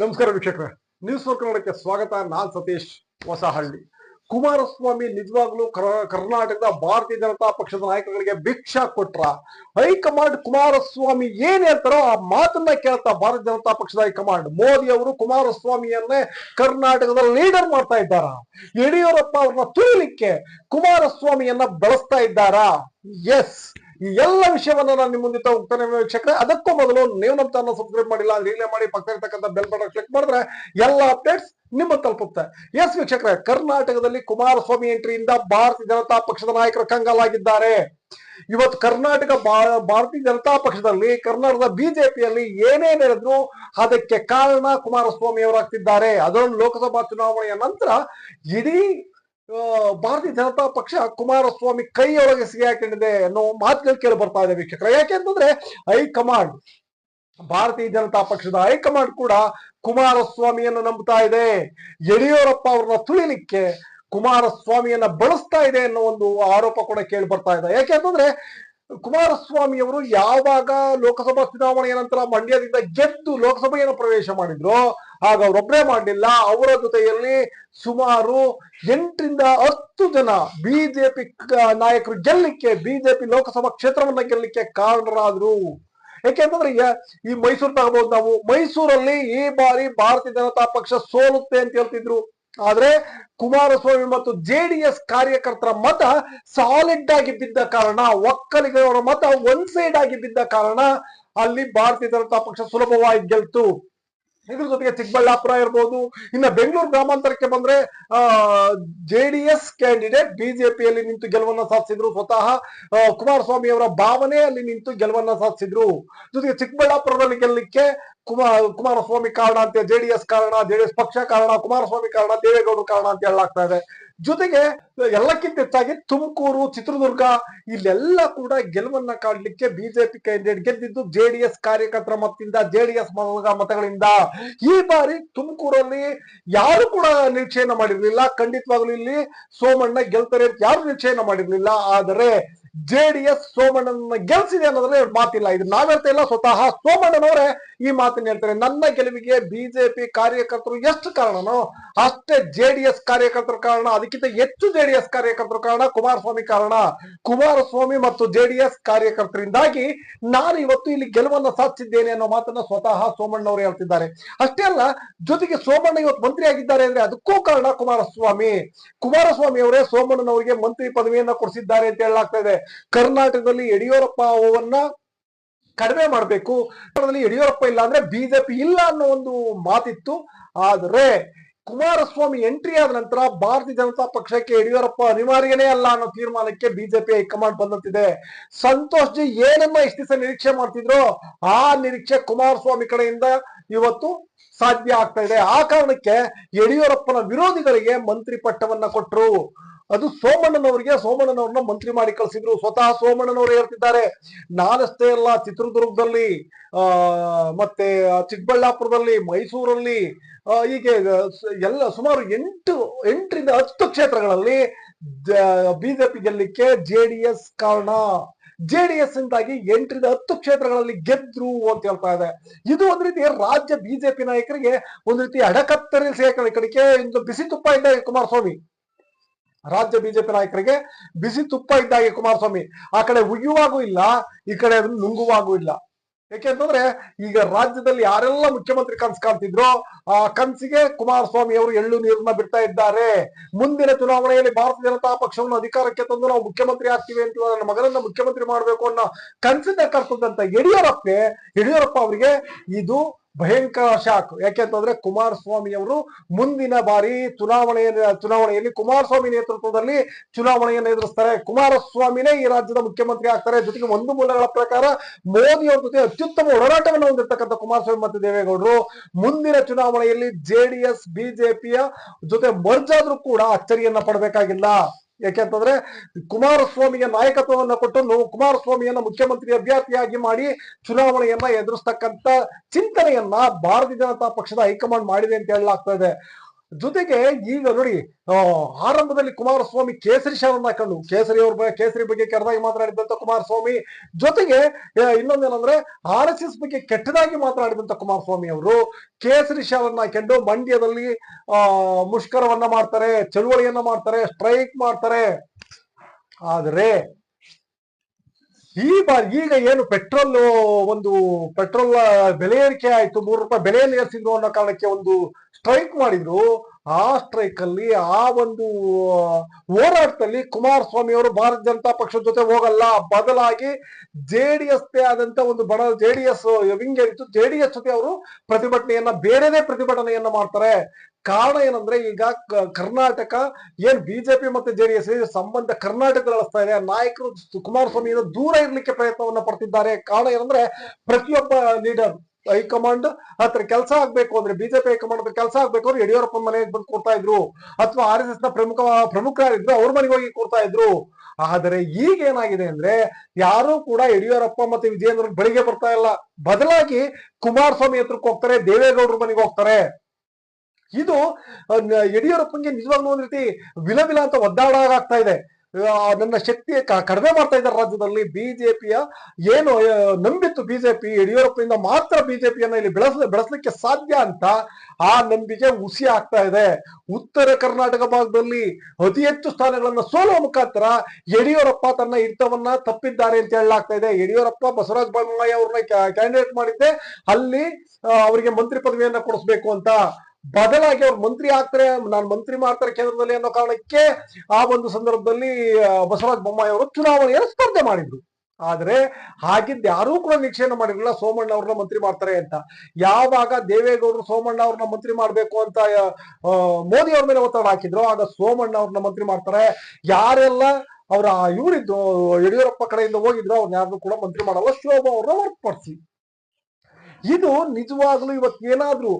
ನಮಸ್ಕಾರ ವೀಕ್ಷಕರೇ. News four ಕನ್ನಡಕ್ಕೆ ಸ್ವಾಗತ. ನಾನ್ ಸತೀಶ್ ಹೊಸಹಳ್ಳಿ. ಕುಮಾರಸ್ವಾಮಿ ನಿಜವಾಗ್ಲೂ ಕರ- ಕರ್ನಾಟಕದ ಭಾರತೀಯ ಜನತಾ ಪಕ್ಷದ ನಾಯಕರುಗಳಿಗೆ ಭಿಕ್ಷಾ ಕೊಟ್ರ? ಹೈಕಮಾಂಡ್ ಕುಮಾರಸ್ವಾಮಿ ಏನ್ ಹೇಳ್ತಾರೋ ಆ ಮಾತನ್ನ ಕೇಳ್ತಾ ಭಾರತೀಯ ಜನತಾ ಪಕ್ಷದ ಹೈಕಮಾಂಡ್. ಮೋದಿ ಅವರು ಕುಮಾರಸ್ವಾಮಿಯನ್ನೇ ಕರ್ನಾಟಕದ ಲೀಡರ್ ಮಾಡ್ತಾ ಇದ್ದಾರ? ಯಡಿಯೂರಪ್ಪ ಅವ್ರನ್ನ ತುಳಿಲಿಕ್ಕೆ ಕುಮಾರಸ್ವಾಮಿಯನ್ನ ಬಳಸ್ತಾ ಇದ್ದಾರಾ? ಎಸ್ ಈ ಎಲ್ಲ ವಿಷಯವನ್ನ ನಾನು ನಿಮ್ಮ ಮುಂದೆ ಹೋಗ್ತಾನೆ ವೀಕ್ಷಕರೇ. ಅದಕ್ಕೂ ಮೊದಲು ನೀವು ನಮ್ಮ ಚಾನಲ್ ಸಬ್ಸ್ಕ್ರೈಬ್ ಮಾಡಿಲ್ಲ ಅಂದ್ರೆ ಮಾಡಿ ಪಕ್ಕ ಇರ್ತಕ್ಕಂಥ ಬೆಲ್ ಬಟನ್ ಕ್ಲಿಕ್ ಮಾಡಿದ್ರೆ ಎಲ್ಲ ಅಪ್ಡೇಟ್ಸ್ ನಿಮ್ಮ ತಲುಪುತ್ತೆ. ಎಸ್ ವೀಕ್ಷಕರೇ, ಕರ್ನಾಟಕದಲ್ಲಿ ಕುಮಾರಸ್ವಾಮಿ ಎಂಟ್ರಿಯಿಂದ ಭಾರತೀಯ ಜನತಾ ಪಕ್ಷದ ನಾಯಕರು ಕಂಗಾಲಾಗಿದ್ದಾರೆ. ಇವತ್ತು ಕರ್ನಾಟಕ ಭಾರತೀಯ ಜನತಾ ಪಕ್ಷದಲ್ಲಿ ಕರ್ನಾಟಕದ ಬಿಜೆಪಿಯಲ್ಲಿ ಏನೇ ನಡೆದ್ರು ಅದಕ್ಕೆ ಕಾರಣ ಕುಮಾರಸ್ವಾಮಿ ಅವರಾಗ್ತಿದ್ದಾರೆ ಅದರಲ್ಲೂ ಲೋಕಸಭಾ ಚುನಾವಣೆಯ ನಂತರ ಇಡೀ ಭಾರತೀಯ ಜನತಾ ಪಕ್ಷ ಕುಮಾರಸ್ವಾಮಿ ಕೈಯೊಳಗೆ ಸಿಗಾಕೊಂಡಿದೆ ಅನ್ನೋ ಮಾತುಗಳು ಕೇಳಿ ಬರ್ತಾ ಇದೆ ವೀಕ್ಷಕರ. ಯಾಕೆ ಅಂತಂದ್ರೆ ಹೈಕಮಾಂಡ್, ಭಾರತೀಯ ಜನತಾ ಪಕ್ಷದ ಹೈಕಮಾಂಡ್ ಕೂಡ ಕುಮಾರಸ್ವಾಮಿಯನ್ನು ನಂಬುತ್ತಾ ಇದೆ. ಯಡಿಯೂರಪ್ಪ ಅವ್ರನ್ನ ತುಳಿಲಿಕ್ಕೆ ಕುಮಾರಸ್ವಾಮಿಯನ್ನ ಬಳಸ್ತಾ ಇದೆ ಅನ್ನೋ ಒಂದು ಆರೋಪ ಕೂಡ ಕೇಳಿ ಬರ್ತಾ ಇದೆ. ಯಾಕೆಂತಂದ್ರೆ ಕುಮಾರಸ್ವಾಮಿ ಅವರು ಯಾವಾಗ ಲೋಕಸಭಾ ಚುನಾವಣೆಯ ನಂತರ ಮಂಡ್ಯದಿಂದ ಗೆದ್ದು ಲೋಕಸಭೆಯನ್ನು ಪ್ರವೇಶ ಮಾಡಿದ್ರು ಆಗ ಅವರೊಬ್ಬರೇ ಮಾಡಲಿಲ್ಲ. ಅವರ ಜೊತೆಯಲ್ಲಿ ಸುಮಾರು ಎಂಟರಿಂದ ಹತ್ತು ಜನ ಬಿಜೆಪಿ ನಾಯಕರು ಗೆಲ್ಲಿಕ್ಕೆ ಬಿಜೆಪಿ ಲೋಕಸಭಾ ಕ್ಷೇತ್ರವನ್ನ ಗೆಲ್ಲಲಿಕ್ಕೆ ಕಾರಣರಾದ್ರು. ಯಾಕೆಂತಂದ್ರೆ ಈ ಮೈಸೂರು ತಗಬಹುದು ನಾವು. ಮೈಸೂರಲ್ಲಿ ಈ ಬಾರಿ ಭಾರತೀಯ ಜನತಾ ಪಕ್ಷ ಸೋಲುತ್ತೆ ಅಂತ ಹೇಳ್ತಿದ್ರು. ಆದ್ರೆ ಕುಮಾರಸ್ವಾಮಿ ಮತ್ತು ಜೆಡಿಎಸ್ ಕಾರ್ಯಕರ್ತರ ಮತ ಸಾಲಿಡ್ ಆಗಿ ಬಿದ್ದ ಕಾರಣ, ಒಕ್ಕಲಿಗರ ಮತ ಒನ್ ಸೈಡ್ ಆಗಿ ಬಿದ್ದ ಕಾರಣ ಅಲ್ಲಿ ಭಾರತೀಯ ಜನತಾ ಪಕ್ಷ ಸುಲಭವಾಗಿ ಗೆಲ್ತು. ಇದ್ರ ಜೊತೆಗೆ ಚಿಕ್ಕಬಳ್ಳಾಪುರ ಇರ್ಬೋದು, ಇನ್ನ ಬೆಂಗಳೂರು ಗ್ರಾಮಾಂತರಕ್ಕೆ ಬಂದ್ರೆ, ಆ ಜೆಡಿಎಸ್ ಕ್ಯಾಂಡಿಡೇಟ್ ಬಿಜೆಪಿಯಲ್ಲಿ ನಿಂತು ಗೆಲುವನ್ನ ಸಾಧಿಸಿದ್ರು. ಸ್ವತಃ ಕುಮಾರಸ್ವಾಮಿ ಅವರ ಭಾವನೆ ಅಲ್ಲಿ ನಿಂತು ಗೆಲುವನ್ನ ಸಾಧಿಸಿದ್ರು. ಜೊತೆಗೆ ಚಿಕ್ಕಬಳ್ಳಾಪುರದಲ್ಲಿ ಗೆಲ್ಲಲಿಕ್ಕೆ ಕುಮಾರ್, ಕುಮಾರಸ್ವಾಮಿ ಕಾರಣ ಅಂತ ಜೆಡಿಎಸ್ ಕಾರಣ ಜೆಡಿಎಸ್ ಪಕ್ಷ ಕಾರಣ, ಕುಮಾರಸ್ವಾಮಿ ಕಾರಣ ದೇವೇಗೌಡರು ಕಾರಣ ಅಂತ ಹೇಳಲಾಗ್ತಾ ಇದೆ. ಜೊತೆಗೆ ಎಲ್ಲಕ್ಕಿಂತ ಹೆಚ್ಚಾಗಿ ತುಮಕೂರು, ಚಿತ್ರದುರ್ಗ, ಇಲ್ಲೆಲ್ಲ ಕೂಡ ಗೆಲುವನ್ನ ಕಾಡ್ಲಿಕ್ಕೆ ಬಿಜೆಪಿ ಕ್ಯಾಂಡಿಡೇಟ್ ಗೆದ್ದಿದ್ದು ಜೆಡಿಎಸ್ ಕಾರ್ಯಕರ್ತರ ಮತದಿಂದ ಜೆಡಿಎಸ್ ಮತಗಳಿಂದ. ಈ ಬಾರಿ ತುಮಕೂರಲ್ಲಿ ಯಾರು ಕೂಡ ನಿರೀಕ್ಷೆಯನ್ನ ಮಾಡಿರ್ಲಿಲ್ಲ. ಖಂಡಿತವಾಗ್ಲೂ ಇಲ್ಲಿ ಸೋಮಣ್ಣ ಗೆಲ್ತಾರೆ ಅಂತ ಯಾರು ನಿರೀಕ್ಷೆಯನ್ನ ಮಾಡಿರ್ಲಿಲ್ಲ. ಆದರೆ ಜೆಡಿಎಸ್ ಸೋಮಣ್ಣನ ಗೆಲ್ಸಿದೆ ಅನ್ನೋದ್ರಲ್ಲಿ ಮಾತಿಲ್ಲ. ಇದು ನಾವ್ ಹೇಳ್ತಾ ಇಲ್ಲ, ಸ್ವತಃ ಸೋಮಣ್ಣನವರೇ ಈ ಮಾತನ್ನ ಹೇಳ್ತಾರೆ. ನನ್ನ ಗೆಲುವಿಗೆ ಬಿಜೆಪಿ ಕಾರ್ಯಕರ್ತರು ಎಷ್ಟು ಕಾರಣನೋ ಅಷ್ಟೇ ಜೆಡಿಎಸ್ ಕಾರ್ಯಕರ್ತರ ಕಾರಣ, ಅದಕ್ಕಿಂತ ಹೆಚ್ಚು ಜೆಡಿಎಸ್ ಕಾರ್ಯಕರ್ತರ ಕಾರಣ ಕುಮಾರಸ್ವಾಮಿ ಕಾರಣ. ಕುಮಾರಸ್ವಾಮಿ ಮತ್ತು ಜೆಡಿಎಸ್ ಕಾರ್ಯಕರ್ತರಿಂದಾಗಿ ನಾನು ಇವತ್ತು ಇಲ್ಲಿ ಗೆಲುವನ್ನ ಸಾಧಿಸಿದ್ದೇನೆ ಅನ್ನೋ ಮಾತನ್ನ ಸ್ವತಃ ಸೋಮಣ್ಣವರು ಹೇಳ್ತಿದ್ದಾರೆ. ಅಷ್ಟೇ ಅಲ್ಲ, ಜೊತೆಗೆ ಸೋಮಣ್ಣ ಇವತ್ತು ಮಂತ್ರಿ ಆಗಿದ್ದಾರೆ ಅಂದ್ರೆ ಅದಕ್ಕೂ ಕಾರಣ ಕುಮಾರಸ್ವಾಮಿ. ಕುಮಾರಸ್ವಾಮಿ ಅವರೇ ಸೋಮಣ್ಣನವರಿಗೆ ಮಂತ್ರಿ ಪದವಿಯನ್ನ ಕೊಡಿಸಿದ್ದಾರೆ ಅಂತ ಹೇಳಲಾಗ್ತಾ ಇದೆ. ಕರ್ನಾಟಕದಲ್ಲಿ ಯಡಿಯೂರಪ್ಪ ಅವನ್ನ ಕಡಿಮೆ ಮಾಡಬೇಕು. ಯಡಿಯೂರಪ್ಪ ಇಲ್ಲ ಅಂದ್ರೆ ಬಿಜೆಪಿ ಇಲ್ಲ ಅನ್ನೋ ಒಂದು ಮಾತಿತ್ತು. ಆದರೆ ಕುಮಾರಸ್ವಾಮಿ ಎಂಟ್ರಿ ಆದ ನಂತರ ಭಾರತೀಯ ಜನತಾ ಪಕ್ಷಕ್ಕೆ ಯಡಿಯೂರಪ್ಪ ಅನಿವಾರ್ಯನೇ ಅಲ್ಲ ಅನ್ನೋ ತೀರ್ಮಾನಕ್ಕೆ ಬಿಜೆಪಿ ಹೈಕಮಾಂಡ್ ಬಂದಂತಿದೆ. ಸಂತೋಷ್ ಜಿ ಏನನ್ನ ಇಷ್ಟು ದಿವಸ ನಿರೀಕ್ಷೆ ಮಾಡ್ತಿದ್ರು ಆ ನಿರೀಕ್ಷೆ ಕುಮಾರಸ್ವಾಮಿ ಕಡೆಯಿಂದ ಇವತ್ತು ಸಾಧ್ಯ ಆಗ್ತಾ ಇದೆ. ಆ ಕಾರಣಕ್ಕೆ ಯಡಿಯೂರಪ್ಪನ ವಿರೋಧಿಗಳಿಗೆ ಮಂತ್ರಿ ಪಟ್ಟವನ್ನ ಕೊಟ್ಟರು ಅದು ಸೋಮಣ್ಣನವರಿಗೆ, ಸೋಮಣ್ಣನವ್ರನ್ನ ಮಂತ್ರಿ ಮಾಡಿ ಕಳಿಸಿದ್ರು. ಸ್ವತಃ ಸೋಮಣ್ಣನವರು ಹೇಳ್ತಿದ್ದಾರೆ. ನಾನಷ್ಟೇ ಅಲ್ಲ, ಚಿತ್ರದುರ್ಗದಲ್ಲಿ, ಆ, ಮತ್ತೆ ಚಿಕ್ಕಬಳ್ಳಾಪುರದಲ್ಲಿ, ಮೈಸೂರಲ್ಲಿ ಹೀಗೆ ಎಲ್ಲ ಸುಮಾರು ಎಂಟು, ಎಂಟರಿಂದ ಹತ್ತು ಕ್ಷೇತ್ರಗಳಲ್ಲಿ ಬಿಜೆಪಿ ಡಿ ಎಸ್ ಕಾರಣ. ಜೆ ಡಿ ಎಸ್ ಇಂದಾಗಿ ಎಂಟರಿಂದ ಹತ್ತು ಕ್ಷೇತ್ರಗಳಲ್ಲಿ ಗೆದ್ರು ಅಂತ ಹೇಳ್ತಾ ಇದೆ. ಇದು ಒಂದ್ ರೀತಿ ರಾಜ್ಯ ಬಿಜೆಪಿ ನಾಯಕರಿಗೆ ಒಂದ್ ರೀತಿ ಅಡಕತ್ತರಿ ಸೇರ್ಕೊಳ್ಳಿ ಕಡಿಕೆ ಕಡೆಗೆ ಬಿಸಿ ತುಪ್ಪ ಇದ್ದ ಕುಮಾರಸ್ವಾಮಿ. ರಾಜ್ಯ ಬಿಜೆಪಿ ನಾಯಕರಿಗೆ ಬಿಸಿ ತುಪ್ಪ ಇದ್ದಾಗೆ ಕುಮಾರಸ್ವಾಮಿ. ಆ ಕಡೆ ಉಯ್ಯುವಾಗೂ ಇಲ್ಲ, ಈ ಕಡೆ ಅದನ್ನು ನುಂಗುವಾಗೂ ಇಲ್ಲ. ಯಾಕೆಂತಂದ್ರೆ ಈಗ ರಾಜ್ಯದಲ್ಲಿ ಯಾರೆಲ್ಲ ಮುಖ್ಯಮಂತ್ರಿ ಕನ್ಸು ಕಾಣ್ತಿದ್ರು, ಆ ಕನ್ಸಿಗೆ ಕುಮಾರಸ್ವಾಮಿ ಅವರು ಎಳ್ಳು ನೀರನ್ನ ಬಿಡ್ತಾ ಇದ್ದಾರೆ. ಮುಂದಿನ ಚುನಾವಣೆಯಲ್ಲಿ ಭಾರತ ಜನತಾ ಪಕ್ಷವನ್ನು ಅಧಿಕಾರಕ್ಕೆ ತಂದು ನಾವು ಮುಖ್ಯಮಂತ್ರಿ ಆಗ್ತೀವಿ ಅಂತ ನನ್ನ ಮಗನನ್ನ ಮುಖ್ಯಮಂತ್ರಿ ಮಾಡಬೇಕು ಅನ್ನೋ ಕನ್ಸಿಂದ ಕರ್ತದಂತ ಯಡಿಯೂರಪ್ಪ ಯಡಿಯೂರಪ್ಪ ಅವರಿಗೆ ಇದು ಭಯಂಕರ ಶಾಕ್ ಯಾಕೆಂತಂದ್ರೆ ಕುಮಾರಸ್ವಾಮಿ ಅವರು ಮುಂದಿನ ಬಾರಿ ಚುನಾವಣೆಯ ಚುನಾವಣೆಯಲ್ಲಿ ಕುಮಾರಸ್ವಾಮಿ ನೇತೃತ್ವದಲ್ಲಿ ಚುನಾವಣೆಯನ್ನು ಎದುರಿಸ್ತಾರೆ. ಕುಮಾರಸ್ವಾಮಿನೇ ಈ ರಾಜ್ಯದ ಮುಖ್ಯಮಂತ್ರಿ ಆಗ್ತಾರೆ. ಜೊತೆಗೆ ಒಂದು ಮೂಲಗಳ ಪ್ರಕಾರ ಮೋದಿ ಅವರ ಜೊತೆ ಅತ್ಯುತ್ತಮ ಹೋರಾಟವನ್ನು ಹೊಂದಿರತಕ್ಕಂಥ ಕುಮಾರಸ್ವಾಮಿ ಮತ್ತು ದೇವೇಗೌಡರು. ಮುಂದಿನ ಚುನಾವಣೆಯಲ್ಲಿ ಜೆಡಿಎಸ್ ಬಿಜೆಪಿಯ ಜೊತೆ ಮರ್ಜಾದ್ರೂ ಕೂಡ ಅಚ್ಚರಿಯನ್ನ ಪಡಬೇಕಾಗಿಲ್ಲ. ಯಾಕೆಂತಂದ್ರೆ ಕುಮಾರಸ್ವಾಮಿಗೆ ನಾಯಕತ್ವವನ್ನ ಕೊಟ್ಟು ಕುಮಾರಸ್ವಾಮಿಯನ್ನ ಮುಖ್ಯಮಂತ್ರಿ ಅಭ್ಯರ್ಥಿಯಾಗಿ ಮಾಡಿ ಚುನಾವಣೆಯನ್ನ ಎದುರಿಸ್ತಕ್ಕಂತ ಚಿಂತನೆಯನ್ನ ಭಾರತೀಯ ಜನತಾ ಪಕ್ಷದ ಹೈಕಮಾಂಡ್ ಮಾಡಿದೆ ಅಂತ ಹೇಳಲಾಗ್ತಾ ಇದೆ. ಜೊತೆಗೆ ಈಗ ನೋಡಿ ಆರಂಭದಲ್ಲಿ ಕುಮಾರಸ್ವಾಮಿ ಕೇಸರಿ ಶಾವನ್ನ ಹಾಕೊಂಡು, ಕೇಸರಿ ಅವ್ರ ಬಗ್ಗೆ ಕೇಸರಿ ಬಗ್ಗೆ ಕೆಟ್ಟದಾಗಿ ಮಾತನಾಡಿದಂತ ಕುಮಾರಸ್ವಾಮಿ, ಜೊತೆಗೆ ಇನ್ನೊಂದೇನಂದ್ರೆ ಆರ್ ಎಸ್ ಎಸ್ ಬಗ್ಗೆ ಕೆಟ್ಟದಾಗಿ ಮಾತನಾಡಿದಂತ ಕುಮಾರಸ್ವಾಮಿ ಅವರು, ಕೇಸರಿ ಶಾವನ್ನ ಹಾಕೊಂಡು ಮಂಡ್ಯದಲ್ಲಿ, ಆ, ಮುಷ್ಕರವನ್ನ ಮಾಡ್ತಾರೆ, ಚಳುವಳಿಯನ್ನ ಮಾಡ್ತಾರೆ ಸ್ಟ್ರೈಕ್ ಮಾಡ್ತಾರೆ. ಆದರೆ, ಈ ಬಾರಿ ಈಗ ಏನು ಪೆಟ್ರೋಲ್ ಒಂದು ಪೆಟ್ರೋಲ್ ಬೆಲೆ ಏರಿಕೆ ಆಯ್ತು, ಮೂರು ರೂಪಾಯಿ ಬೆಲೆಯಲ್ಲಿ ಏರಿಸಿದ್ರು ಅನ್ನೋ ಕಾರಣಕ್ಕೆ ಒಂದು ಸ್ಟ್ರೈಕ್ ಮಾಡಿದ್ರು. ಆ ಸ್ಟ್ರೈಕ್ ಅಲ್ಲಿ, ಆ ಒಂದು ಹೋರಾಟದಲ್ಲಿ ಕುಮಾರಸ್ವಾಮಿ ಅವರು ಭಾರತ ಜನತಾ ಪಕ್ಷದ ಜೊತೆ ಹೋಗಲ್ಲ. ಬದಲಾಗಿ ಜೆ ಡಿ ಎಸ್ ಆದಂತ ಒಂದು ಬಡ ಜೆ ಡಿ ಎಸ್, ವಿಂಗ್ ಏನಿತ್ತು, ಜೆ ಡಿ ಎಸ್ ಜೊತೆ ಅವರು ಪ್ರತಿಭಟನೆಯನ್ನ, ಬೇರೆದೇ ಪ್ರತಿಭಟನೆಯನ್ನ ಮಾಡ್ತಾರೆ. ಕಾರಣ ಏನಂದ್ರೆ, ಈಗ ಕರ್ನಾಟಕ, ಏನ್ ಬಿಜೆಪಿ ಮತ್ತೆ ಜೆಡಿಎಸ್ ಸಂಬಂಧ ಕರ್ನಾಟಕ ನಡೆಸ್ತಾ ಇದೆ. ನಾಯಕರು ಕುಮಾರಸ್ವಾಮಿಯಿಂದ ದೂರ ಇರ್ಲಿಕ್ಕೆ ಪ್ರಯತ್ನವನ್ನ ಪಡ್ತಿದ್ದಾರೆ. ಕಾರಣ ಏನಂದ್ರೆ, ಪ್ರತಿಯೊಬ್ಬ ಲೀಡರ್ ಹೈಕಮಾಂಡ್ ಹತ್ರ ಕೆಲಸ ಆಗ್ಬೇಕು ಅಂದ್ರೆ ಬಿಜೆಪಿ ಹೈಕಮಾಂಡ್ ಕೆಲಸ ಆಗ್ಬೇಕು ಅಂದ್ರೆ ಯಡಿಯೂರಪ್ಪ ಮನೆಗೆ ಬಂದು ಕೊಡ್ತಾ ಇದ್ರು. ಅಥವಾ ಆರ್ ಎಸ್ ಎಸ್ನ ಪ್ರಮುಖ, ಪ್ರಮುಖರಾಗಿದ್ರು, ಅವ್ರ ಮನೆಗೆ ಹೋಗಿ ಕೊಡ್ತಾ ಇದ್ರು. ಆದರೆ ಈಗ ಏನಾಗಿದೆ ಅಂದ್ರೆ ಯಾರು ಕೂಡ ಯಡಿಯೂರಪ್ಪ ಮತ್ತೆ ವಿಜಯೇಂದ್ರ ಬಳಿಗೆ ಬರ್ತಾ ಇಲ್ಲ. ಬದಲಾಗಿ ಕುಮಾರಸ್ವಾಮಿ ಹತ್ರಕ್ಕೆ ಹೋಗ್ತಾರೆ, ದೇವೇಗೌಡರ ಮನೆಗೆ ಹೋಗ್ತಾರೆ. ಇದು ಯಡಿಯೂರಪ್ಪನಿಗೆ ನಿಜವಾಗ್ಲೂ ಒಂದ್ ರೀತಿ ವಿಲ ಅಂತ ಒದ್ದಾಡ ಆಗ್ತಾ ಇದೆ. ನನ್ನ ಶಕ್ತಿ ಕ- ಕಡಿಮೆ ಮಾಡ್ತಾ ಇದ್ದಾರೆ ರಾಜ್ಯದಲ್ಲಿ ಬಿಜೆಪಿಯ ಏನು ನಂಬಿತ್ತು ಬಿಜೆಪಿ, ಯಡಿಯೂರಪ್ಪನಿಂದ ಮಾತ್ರ ಬಿಜೆಪಿಯನ್ನ ಇಲ್ಲಿ ಬೆಳೆಸ, ಬೆಳೆಸಲಿಕ್ಕೆ ಸಾಧ್ಯ ಅಂತ ಆ ನಂಬಿಕೆ ಹುಸಿ ಆಗ್ತಾ ಇದೆ. ಉತ್ತರ ಕರ್ನಾಟಕ ಭಾಗದಲ್ಲಿ ಅತಿ ಹೆಚ್ಚು ಸ್ಥಾನಗಳನ್ನ ಸೋಲುವ ಮುಖಾಂತರ ಯಡಿಯೂರಪ್ಪ ತನ್ನ ಹಿಡಿತವನ್ನ ತಪ್ಪಿದ್ದಾರೆ ಅಂತ ಹೇಳಲಾಗ್ತಾ ಇದೆ. ಯಡಿಯೂರಪ್ಪ ಬಸವರಾಜ ಬೊಮ್ಮಾಯಿ ಅವ್ರನ್ನ ಕ್ಯಾಂಡಿಡೇಟ್ ಮಾಡಿದ್ದೆ. ಅಲ್ಲಿ ಅವರಿಗೆ ಮಂತ್ರಿ ಪದವಿಯನ್ನ ಕೊಡಿಸ್ಬೇಕು ಅಂತ ಬದಲಾಗಿ ಅವ್ರು ಮಂತ್ರಿ ಆಗ್ತಾರೆ, ನಾನು ಮಂತ್ರಿ ಮಾಡ್ತಾರೆ ಕೇಂದ್ರದಲ್ಲಿ ಅನ್ನೋ ಕಾರಣಕ್ಕೆ ಆ ಒಂದು ಸಂದರ್ಭದಲ್ಲಿ ಬಸವರಾಜ ಬೊಮ್ಮಾಯಿ ಅವರು ಚುನಾವಣೆಯನ್ನು ಸ್ಪರ್ಧೆ ಮಾಡಿದ್ರು. ಆದ್ರೆ ಹಾಗಿದ್ದು ಯಾರೂ ಕೂಡ ನಿರೀಕ್ಷೆಯನ್ನು ಮಾಡಿರಲಿಲ್ಲ, ಸೋಮಣ್ಣ ಅವ್ರನ್ನ ಮಂತ್ರಿ ಮಾಡ್ತಾರೆ ಅಂತ. ಯಾವಾಗ ದೇವೇಗೌಡರು ಸೋಮಣ್ಣ ಅವ್ರನ್ನ ಮಂತ್ರಿ ಮಾಡ್ಬೇಕು ಅಂತ ಮೋದಿ ಅವ್ರ ಮೇಲೆ ಒತ್ತಡ ಹಾಕಿದ್ರು, ಆಗ ಸೋಮಣ್ಣ ಅವ್ರನ್ನ ಮಂತ್ರಿ ಮಾಡ್ತಾರೆ. ಯಾರೆಲ್ಲ ಅವರ ಇವರಿದ್ದು, ಯಡಿಯೂರಪ್ಪ ಕಡೆಯಿಂದ ಹೋಗಿದ್ರು, ಅವ್ರನ್ನ ಯಾರನ್ನು ಕೂಡ ಮಂತ್ರಿ ಮಾಡಲ್ಲ ಶೋಭಾ ಅವ್ರನ್ನ ಹೊರತುಪಡಿಸಿ. ಇದು ನಿಜವಾಗ್ಲೂ ಇವತ್ತು ಏನಾದ್ರೂ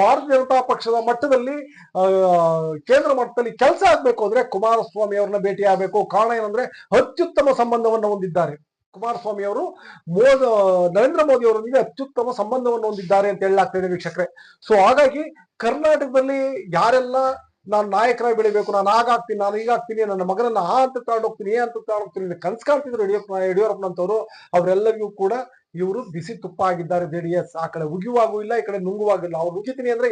ಭಾರತೀಯ ಜನತಾ ಪಕ್ಷದ ಮಟ್ಟದಲ್ಲಿ ಕೇಂದ್ರ ಮಟ್ಟದಲ್ಲಿ ಕೆಲಸ ಆಗ್ಬೇಕು ಅಂದ್ರೆ ಕುಮಾರಸ್ವಾಮಿ ಅವ್ರನ್ನ ಭೇಟಿ ಆಗ್ಬೇಕು. ಕಾರಣ ಏನಂದ್ರೆ ಅತ್ಯುತ್ತಮ ಸಂಬಂಧವನ್ನು ಹೊಂದಿದ್ದಾರೆ. ಕುಮಾರಸ್ವಾಮಿ ಅವರು ಮೋದ, ನರೇಂದ್ರ ಮೋದಿ ಅವರೊಂದಿಗೆ ಅತ್ಯುತ್ತಮ ಸಂಬಂಧವನ್ನು ಹೊಂದಿದ್ದಾರೆ ಅಂತ ಹೇಳಲಾಗ್ತಾ ಇದೆ ವೀಕ್ಷಕರೇ. ಸೊ ಹಾಗಾಗಿ ಕರ್ನಾಟಕದಲ್ಲಿ ಯಾರೆಲ್ಲ ನಾನು ನಾಯಕರಾಗಿ ಬೆಳಿಬೇಕು, ನಾನು ಆಗಾಗ್ತೀನಿ ನಾನು ಈಗಾಗ್ತೀನಿ ನನ್ನ ಮಗನನ್ನ ಆ ಅಂತ ತಗೊಂಡೋಗ್ತೀನಿ ಏ ಅಂತ ತಗೊಂಡೋಗ್ತೀನಿ ಕನ್ಸ್ ಕಾಣ್ತಿದ್ರು ಯಡಿಯೂರಪ್ಪ, ಯಡಿಯೂರಪ್ಪನಂತವ್ರು, ಅವರೆಲ್ಲರಿಗೂ ಕೂಡ ಇವರು ಬಿಸಿ ತುಪ್ಪ ಆಗಿದ್ದಾರೆ ಜೆಡಿಎಸ್ ಆ ಕಡೆ ಉಗಿಯುವಾಗೂ ಇಲ್ಲ, ಈ ಕಡೆ ನುಂಗುವಾಗಿಲ್ಲ ಅವ್ರು ನುಗ್ಗಿತೀನಿ ಅಂದ್ರೆ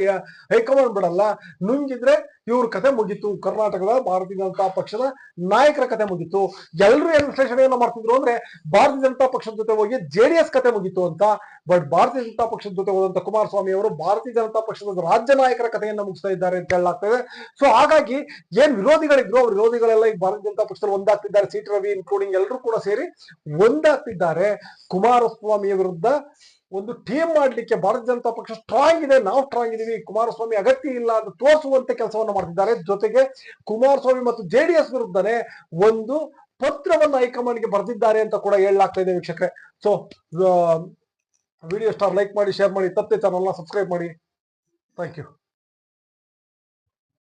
ಹೈಕಮಾಂಡ್ ಬಿಡಲ್ಲ. ನುಂಗಿದ್ರೆ ಇವ್ರ ಕತೆ ಮುಗೀತು. ಕರ್ನಾಟಕದ ಭಾರತೀಯ ಜನತಾ ಪಕ್ಷದ ನಾಯಕರ ಕತೆ ಮುಗೀತು. ಎಲ್ಲರೂ ಏನ್ ವಿಶ್ಲೇಷಣೆಯನ್ನ ಮಾಡ್ತಿದ್ರು ಅಂದ್ರೆ, ಭಾರತೀಯ ಜನತಾ ಪಕ್ಷದ ಜೊತೆ ಹೋಗಿ ಜೆಡಿಎಸ್ ಕತೆ ಮುಗೀತು ಅಂತ. ಬಟ್ ಭಾರತೀಯ ಜನತಾ ಪಕ್ಷದ ಜೊತೆ ಹೋದಂತ ಕುಮಾರಸ್ವಾಮಿ ಅವರು ಭಾರತೀಯ ಜನತಾ ಪಕ್ಷದ ರಾಜ್ಯ ನಾಯಕರ ಕಥೆಯನ್ನ ಮುಗಿಸ್ತಾ ಇದ್ದಾರೆ ಅಂತ ಹೇಳಲಾಗ್ತದೆ. ಸೊ ಹಾಗಾಗಿ ಏನ್ ವಿರೋಧಿಗಳಿದ್ರು, ಅವ್ರ ವಿರೋಧಿಗಳೆಲ್ಲ ಈಗ ಭಾರತೀಯ ಜನತಾ ಪಕ್ಷದಲ್ಲಿ ಒಂದಾಗ್ತಿದ್ದಾರೆ. ಸೀಟ್ ರವಿ ಇನ್ಕ್ಲೂಡಿಂಗ್ ಎಲ್ಲರೂ ಕೂಡ ಸೇರಿ ಒಂದಾಗ್ತಿದ್ದಾರೆ. ಕುಮಾರಸ್ವಾಮಿಯ ವಿರುದ್ಧ ಒಂದು ಟೀಮ್ ಮಾಡಲಿಕ್ಕೆ ಭಾರತೀಯ ಜನತಾ ಪಕ್ಷ ಸ್ಟ್ರಾಂಗ್ ಇದೆ, ನಾವು ಸ್ಟ್ರಾಂಗ್ ಇದೀವಿ, ಕುಮಾರಸ್ವಾಮಿ ಅಗತ್ಯ ಇಲ್ಲ ಅಂತ ತೋರಿಸುವಂತೆ ಕೆಲಸವನ್ನ ಮಾಡ್ತಿದ್ದಾರೆ. ಜೊತೆಗೆ ಕುಮಾರಸ್ವಾಮಿ ಮತ್ತು ಜೆಡಿಎಸ್ ವಿರುದ್ಧನೇ ಒಂದು ಪತ್ರವನ್ನು ಹೈಕಮಾಂಡ್ಗೆ ಬರೆದಿದ್ದಾರೆ ಅಂತ ಕೂಡ ಹೇಳಲಾಗ್ತಾ ಇದೆ ವೀಕ್ಷಕರೇ. ಸೊ ವಿಡಿಯೋ ಸ್ಟಾರ್ ಲೈಕ್ ಮಾಡಿ ಶೇರ್ ಮಾಡಿ ತಪ್ಪದೆ ಚಾನಲ್ನ ಸಬ್ಸ್ಕ್ರೈಬ್ ಮಾಡಿ. Thank you